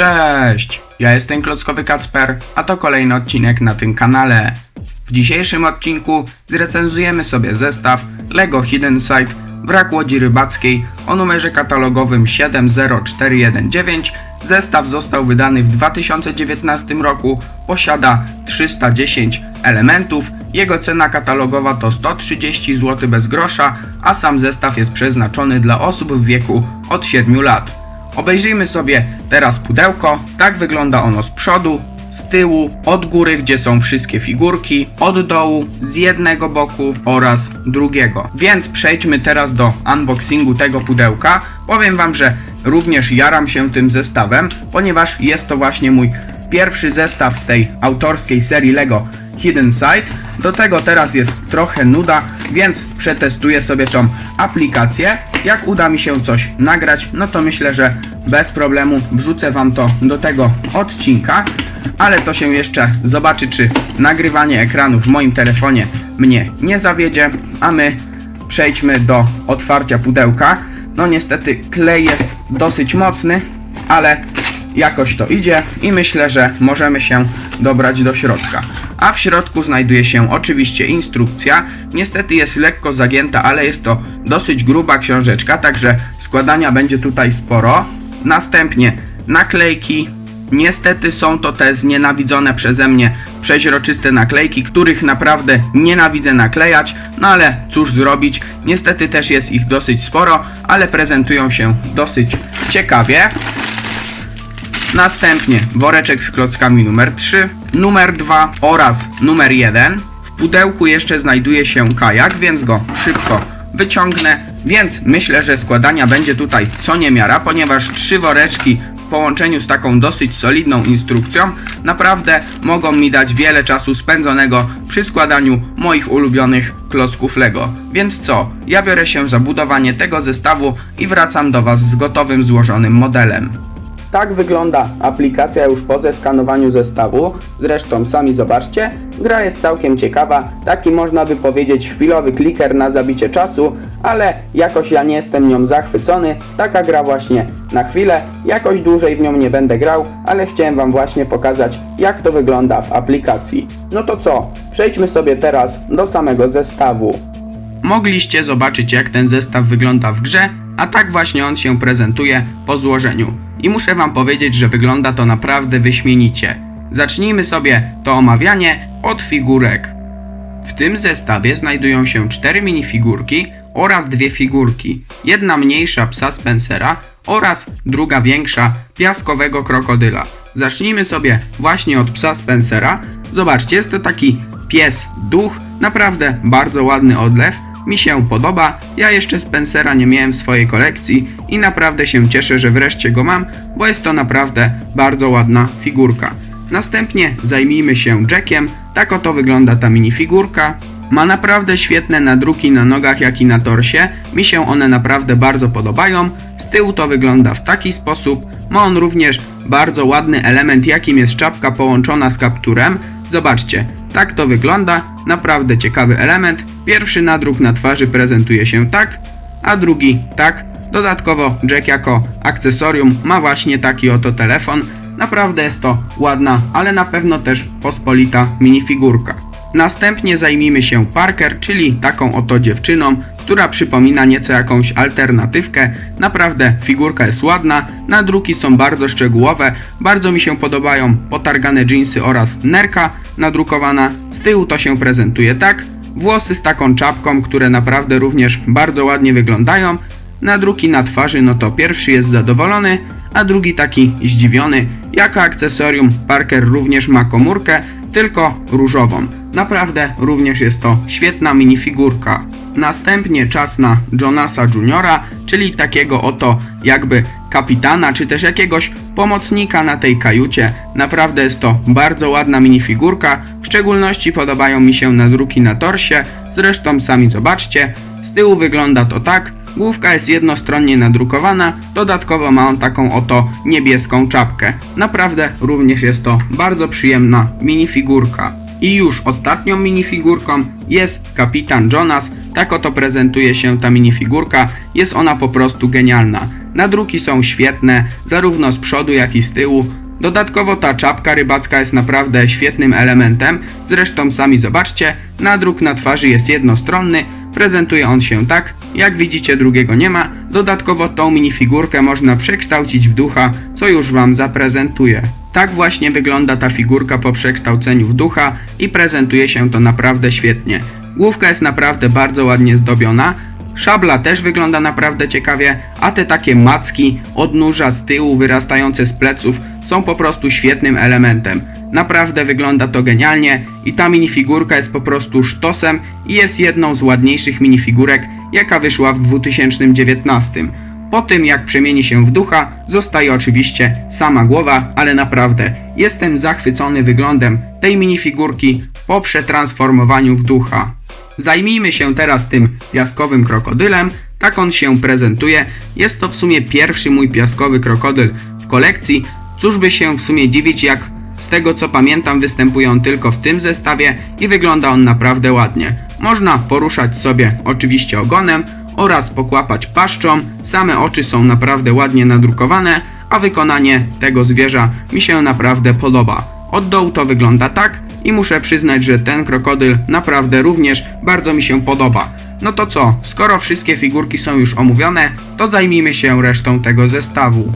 Cześć! Ja jestem Klockowy Kacper, a to kolejny odcinek na tym kanale. W dzisiejszym odcinku zrecenzujemy sobie zestaw LEGO Hidden Site Wrak Łodzi Rybackiej o numerze katalogowym 70419. Zestaw został wydany w 2019 roku, posiada 310 elementów, jego cena katalogowa to 130 zł bez grosza, a sam zestaw jest przeznaczony dla osób w wieku od 7 lat. Obejrzyjmy sobie teraz pudełko. Tak wygląda ono z przodu, z tyłu, od góry, gdzie są wszystkie figurki, od dołu, z jednego boku oraz drugiego. Więc przejdźmy teraz do unboxingu tego pudełka. Powiem Wam, że również jaram się tym zestawem, ponieważ jest to właśnie mój pierwszy zestaw z tej autorskiej serii LEGO Hidden Site. Do tego teraz jest trochę nuda, więc przetestuję sobie tą aplikację. Jak uda mi się coś nagrać, no to myślę, że bez problemu wrzucę Wam to do tego odcinka. Ale to się jeszcze zobaczy, czy nagrywanie ekranu w moim telefonie mnie nie zawiedzie. A my przejdźmy do otwarcia pudełka. No niestety klej jest dosyć mocny, ale jakoś to idzie i myślę, że możemy się dobrać do środka. A w środku znajduje się oczywiście instrukcja. Niestety jest lekko zagięta, ale jest to dosyć gruba książeczka, także składania będzie tutaj sporo. Następnie naklejki. Niestety są to te znienawidzone przeze mnie przeźroczyste naklejki, których naprawdę nienawidzę naklejać, no ale cóż zrobić, niestety też jest ich dosyć sporo, ale prezentują się dosyć ciekawie. Następnie woreczek z klockami numer 3, numer 2 oraz numer 1. W pudełku jeszcze znajduje się kajak, więc go szybko wyciągnę. Więc myślę, że składania będzie tutaj co niemiara, ponieważ trzy woreczki w połączeniu z taką dosyć solidną instrukcją naprawdę mogą mi dać wiele czasu spędzonego przy składaniu moich ulubionych klocków Lego. Więc co? Ja biorę się za budowanie tego zestawu i wracam do Was z gotowym złożonym modelem. Tak wygląda aplikacja już po zeskanowaniu zestawu. Zresztą sami zobaczcie, gra jest całkiem ciekawa. Taki można by powiedzieć chwilowy kliker na zabicie czasu, ale jakoś ja nie jestem nią zachwycony. Taka gra właśnie na chwilę. Jakoś dłużej w nią nie będę grał, ale chciałem Wam właśnie pokazać, jak to wygląda w aplikacji. No to co? Przejdźmy sobie teraz do samego zestawu. Mogliście zobaczyć jak ten zestaw wygląda w grze, a tak właśnie on się prezentuje po złożeniu. I muszę wam powiedzieć, że wygląda to naprawdę wyśmienicie. Zacznijmy sobie to omawianie od figurek. W tym zestawie znajdują się cztery minifigurki oraz dwie figurki. Jedna mniejsza psa Spencera oraz druga większa piaskowego krokodyla. Zacznijmy sobie właśnie od psa Spencera. Zobaczcie, jest to taki pies duch, naprawdę bardzo ładny odlew mi się podoba. Ja jeszcze Spencera nie miałem w swojej kolekcji i naprawdę się cieszę, że wreszcie go mam, bo jest to naprawdę bardzo ładna figurka. Następnie zajmijmy się Jackiem. Tak oto wygląda ta minifigurka. Ma naprawdę świetne nadruki na nogach jak i na torsie. Mi się one naprawdę bardzo podobają. Z tyłu to wygląda w taki sposób. Ma on również bardzo ładny element jakim jest czapka połączona z kapturem. Zobaczcie, tak to wygląda, naprawdę ciekawy element. Pierwszy nadruk na twarzy prezentuje się tak, a drugi tak. Dodatkowo Jack jako akcesorium ma właśnie taki oto telefon. Naprawdę jest to ładna, ale na pewno też pospolita minifigurka. Następnie zajmijmy się Parker, czyli taką oto dziewczyną, która przypomina nieco jakąś alternatywkę. Naprawdę figurka jest ładna, nadruki są bardzo szczegółowe, bardzo mi się podobają potargane jeansy oraz nerka nadrukowana. Z tyłu to się prezentuje tak. Włosy z taką czapką, które naprawdę również bardzo ładnie wyglądają. Nadruki na twarzy, no to pierwszy jest zadowolony, a drugi taki zdziwiony. Jako akcesorium Parker również ma komórkę, tylko różową. Naprawdę również jest to świetna minifigurka. Następnie czas na Jonasa Juniora, czyli takiego oto jakby kapitana, czy też jakiegoś pomocnika na tej kajucie. Naprawdę jest to bardzo ładna minifigurka, w szczególności podobają mi się nadruki na torsie, zresztą sami zobaczcie. Z tyłu wygląda to tak, Główka jest jednostronnie nadrukowana, dodatkowo ma on taką oto niebieską czapkę. Naprawdę również jest to bardzo przyjemna minifigurka. I już ostatnią minifigurką jest Kapitan Jonas. Tak oto prezentuje się ta minifigurka. Jest ona po prostu genialna. Nadruki są świetne, zarówno z przodu jak i z tyłu. Dodatkowo ta czapka rybacka jest naprawdę świetnym elementem, zresztą sami zobaczcie, nadruk na twarzy jest jednostronny, prezentuje on się tak, jak widzicie drugiego nie ma, dodatkowo tą minifigurkę można przekształcić w ducha, co już wam zaprezentuję. Tak właśnie wygląda ta figurka po przekształceniu w ducha i prezentuje się to naprawdę świetnie. Główka jest naprawdę bardzo ładnie zdobiona, Szabla też wygląda naprawdę ciekawie, a te takie macki, odnóża z tyłu wyrastające z pleców są po prostu świetnym elementem. Naprawdę wygląda to genialnie i ta minifigurka jest po prostu sztosem i jest jedną z ładniejszych minifigurek, jaka wyszła w 2019. Po tym jak przemieni się w ducha, zostaje oczywiście sama głowa, ale naprawdę jestem zachwycony wyglądem tej minifigurki po przetransformowaniu w ducha. Zajmijmy się teraz tym piaskowym krokodylem. Tak on się prezentuje. Jest to w sumie pierwszy mój piaskowy krokodyl w kolekcji. Cóż by się w sumie dziwić, jak z tego co pamiętam występuje on tylko w tym zestawie i wygląda on naprawdę ładnie. Można poruszać sobie oczywiście ogonem oraz pokłapać paszczą. Same oczy są naprawdę ładnie nadrukowane, a wykonanie tego zwierza mi się naprawdę podoba. Od dołu to wygląda tak i muszę przyznać, że ten krokodyl naprawdę również bardzo mi się podoba. No to co, skoro wszystkie figurki są już omówione, to zajmijmy się resztą tego zestawu.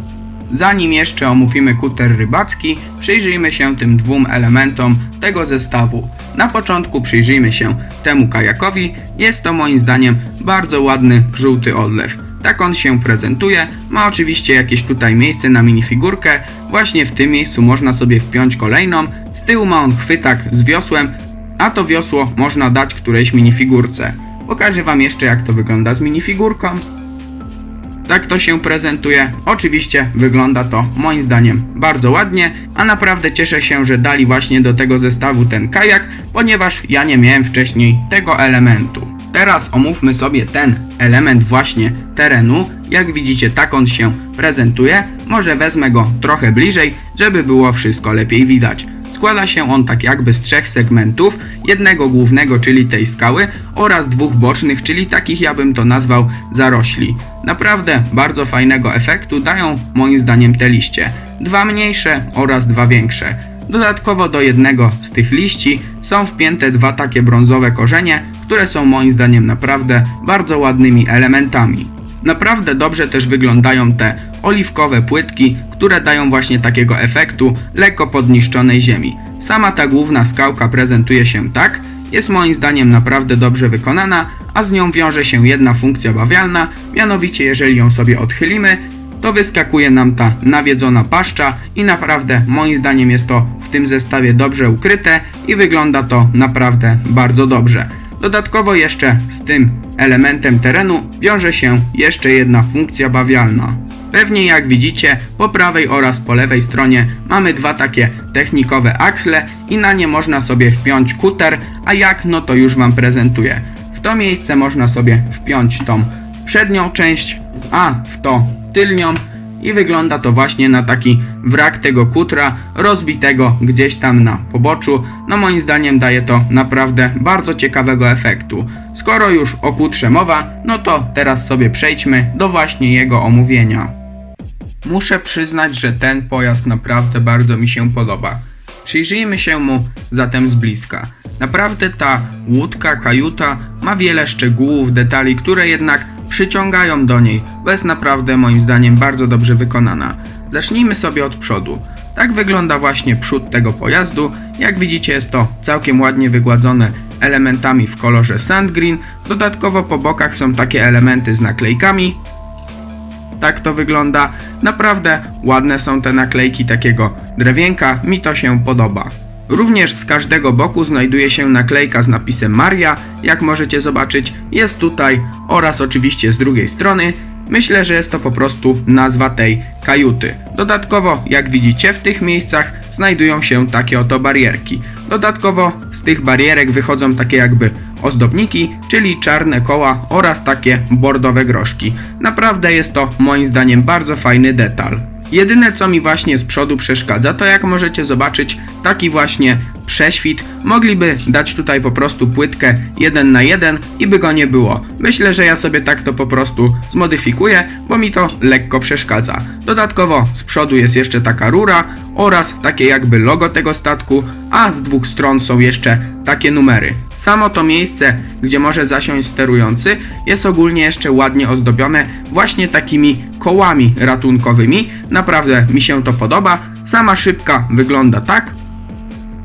Zanim jeszcze omówimy kuter rybacki, przyjrzyjmy się tym dwóm elementom tego zestawu. Na początku przyjrzyjmy się temu kajakowi. Jest to moim zdaniem bardzo ładny żółty odlew. Tak on się prezentuje. Ma oczywiście jakieś tutaj miejsce na minifigurkę. Właśnie w tym miejscu można sobie wpiąć kolejną. Z tyłu ma on chwytak z wiosłem, a to wiosło można dać którejś minifigurce. Pokażę wam jeszcze jak to wygląda z minifigurką. Tak to się prezentuje. Oczywiście wygląda to moim zdaniem bardzo ładnie, a naprawdę cieszę się, że dali właśnie do tego zestawu ten kajak, ponieważ ja nie miałem wcześniej tego elementu. Teraz omówmy sobie ten element właśnie terenu. Jak widzicie, tak on się prezentuje. Może wezmę go trochę bliżej, żeby było wszystko lepiej widać. Składa się on tak jakby z trzech segmentów, jednego głównego, czyli tej skały, oraz dwóch bocznych, czyli takich ja bym to nazwał zarośli. Naprawdę bardzo fajnego efektu dają moim zdaniem te liście. Dwa mniejsze oraz dwa większe. Dodatkowo do jednego z tych liści są wpięte dwa takie brązowe korzenie, które są moim zdaniem naprawdę bardzo ładnymi elementami. Naprawdę dobrze też wyglądają te oliwkowe płytki, które dają właśnie takiego efektu lekko podniszczonej ziemi. Sama ta główna skałka prezentuje się tak, jest moim zdaniem naprawdę dobrze wykonana, a z nią wiąże się jedna funkcja bawialna, mianowicie jeżeli ją sobie odchylimy, to wyskakuje nam ta nawiedzona paszcza i naprawdę moim zdaniem jest to w tym zestawie dobrze ukryte i wygląda to naprawdę bardzo dobrze. Dodatkowo jeszcze z tym elementem terenu wiąże się jeszcze jedna funkcja bawialna. Pewnie jak widzicie, po prawej oraz po lewej stronie mamy dwa takie technikowe aksle i na nie można sobie wpiąć kuter, a jak no to już Wam prezentuję. W to miejsce można sobie wpiąć tą przednią część, a w to tylnią i wygląda to właśnie na taki wrak tego kutra rozbitego gdzieś tam na poboczu. No moim zdaniem daje to naprawdę bardzo ciekawego efektu. Skoro już o kutrze mowa, no to teraz sobie przejdźmy do właśnie jego omówienia. Muszę przyznać, że ten pojazd naprawdę bardzo mi się podoba. Przyjrzyjmy się mu zatem z bliska. Naprawdę ta łódka, kajuta ma wiele szczegółów, detali, które jednak przyciągają do niej, jest naprawdę moim zdaniem bardzo dobrze wykonana. Zacznijmy sobie od przodu. Tak wygląda właśnie przód tego pojazdu. Jak widzicie jest to całkiem ładnie wygładzone elementami w kolorze sand green. Dodatkowo po bokach są takie elementy z naklejkami, tak to wygląda. Naprawdę ładne są te naklejki takiego drewienka, mi to się podoba. Również z każdego boku znajduje się naklejka z napisem Maria, jak możecie zobaczyć, jest tutaj oraz oczywiście z drugiej strony. Myślę, że jest to po prostu nazwa tej kajuty. Dodatkowo, jak widzicie, w tych miejscach znajdują się takie oto barierki. Dodatkowo z tych barierek wychodzą takie jakby ozdobniki, czyli czarne koła oraz takie bordowe groszki. Naprawdę jest to moim zdaniem bardzo fajny detal. Jedyne co mi właśnie z przodu przeszkadza to jak możecie zobaczyć taki właśnie prześwit, mogliby dać tutaj po prostu płytkę 1 na 1 i by go nie było. Myślę, że ja sobie tak to po prostu zmodyfikuję, bo mi to lekko przeszkadza. Dodatkowo z przodu jest jeszcze taka rura oraz takie jakby logo tego statku, a z dwóch stron są jeszcze takie numery. Samo to miejsce, gdzie może zasiąść sterujący, jest ogólnie jeszcze ładnie ozdobione właśnie takimi kołami ratunkowymi. Naprawdę mi się to podoba. Sama szybka wygląda tak.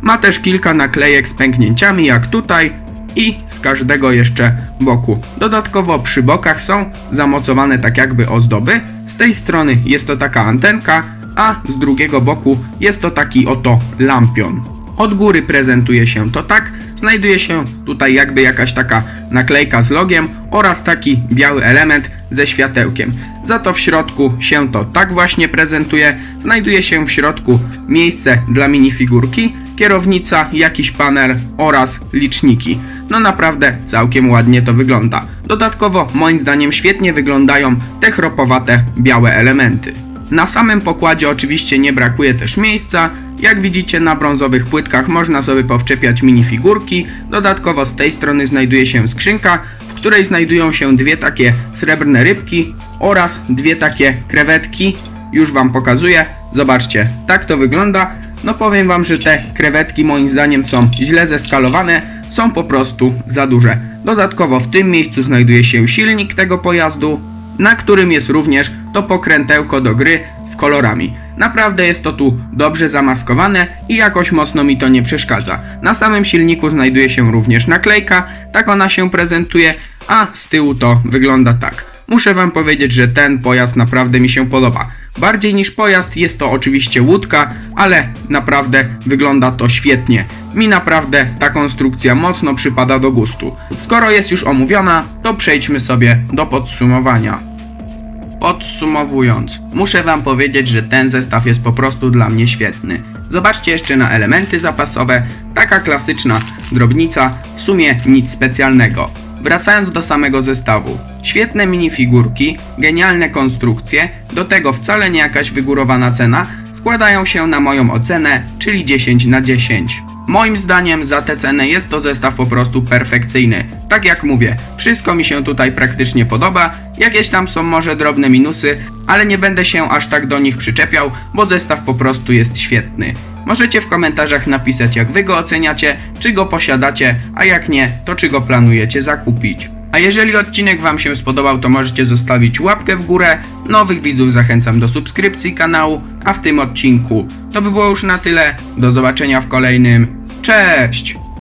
Ma też kilka naklejek z pęknięciami, jak tutaj i z każdego jeszcze boku. Dodatkowo przy bokach są zamocowane tak jakby ozdoby. Z tej strony jest to taka antenka, a z drugiego boku jest to taki oto lampion. Od góry prezentuje się to tak, znajduje się tutaj jakby jakaś taka naklejka z logiem oraz taki biały element ze światełkiem. Za to w środku się to tak właśnie prezentuje. Znajduje się w środku miejsce dla minifigurki, kierownica, jakiś panel oraz liczniki. No naprawdę całkiem ładnie to wygląda. Dodatkowo moim zdaniem świetnie wyglądają te chropowate białe elementy. Na samym pokładzie oczywiście nie brakuje też miejsca. Jak widzicie na brązowych płytkach można sobie powczepiać minifigurki. Dodatkowo z tej strony znajduje się skrzynka, w której znajdują się dwie takie srebrne rybki oraz dwie takie krewetki. Już wam pokazuję. Zobaczcie, tak to wygląda. No powiem wam, że te krewetki moim zdaniem są źle zeskalowane, są po prostu za duże. Dodatkowo w tym miejscu znajduje się silnik tego pojazdu, na którym jest również to pokrętełko do gry z kolorami. Naprawdę jest to tu dobrze zamaskowane i jakoś mocno mi to nie przeszkadza. Na samym silniku znajduje się również naklejka, tak ona się prezentuje, a z tyłu to wygląda tak. Muszę wam powiedzieć, że ten pojazd naprawdę mi się podoba. Bardziej niż pojazd jest to oczywiście łódka, ale naprawdę wygląda to świetnie. Mi naprawdę ta konstrukcja mocno przypada do gustu. Skoro jest już omówiona, to przejdźmy sobie do podsumowania. Podsumowując, muszę Wam powiedzieć, że ten zestaw jest po prostu dla mnie świetny. Zobaczcie jeszcze na elementy zapasowe, taka klasyczna drobnica, w sumie nic specjalnego. Wracając do samego zestawu, świetne minifigurki, genialne konstrukcje, do tego wcale nie jakaś wygórowana cena, składają się na moją ocenę, czyli 10 na 10. Moim zdaniem za tę cenę jest to zestaw po prostu perfekcyjny. Tak jak mówię, wszystko mi się tutaj praktycznie podoba, jakieś tam są może drobne minusy, ale nie będę się aż tak do nich przyczepiał, bo zestaw po prostu jest świetny. Możecie w komentarzach napisać jak wy go oceniacie, czy go posiadacie, a jak nie, to czy go planujecie zakupić. A jeżeli odcinek Wam się spodobał, to możecie zostawić łapkę w górę. Nowych widzów zachęcam do subskrypcji kanału, a w tym odcinku to by było już na tyle. Do zobaczenia w kolejnym. Cześć!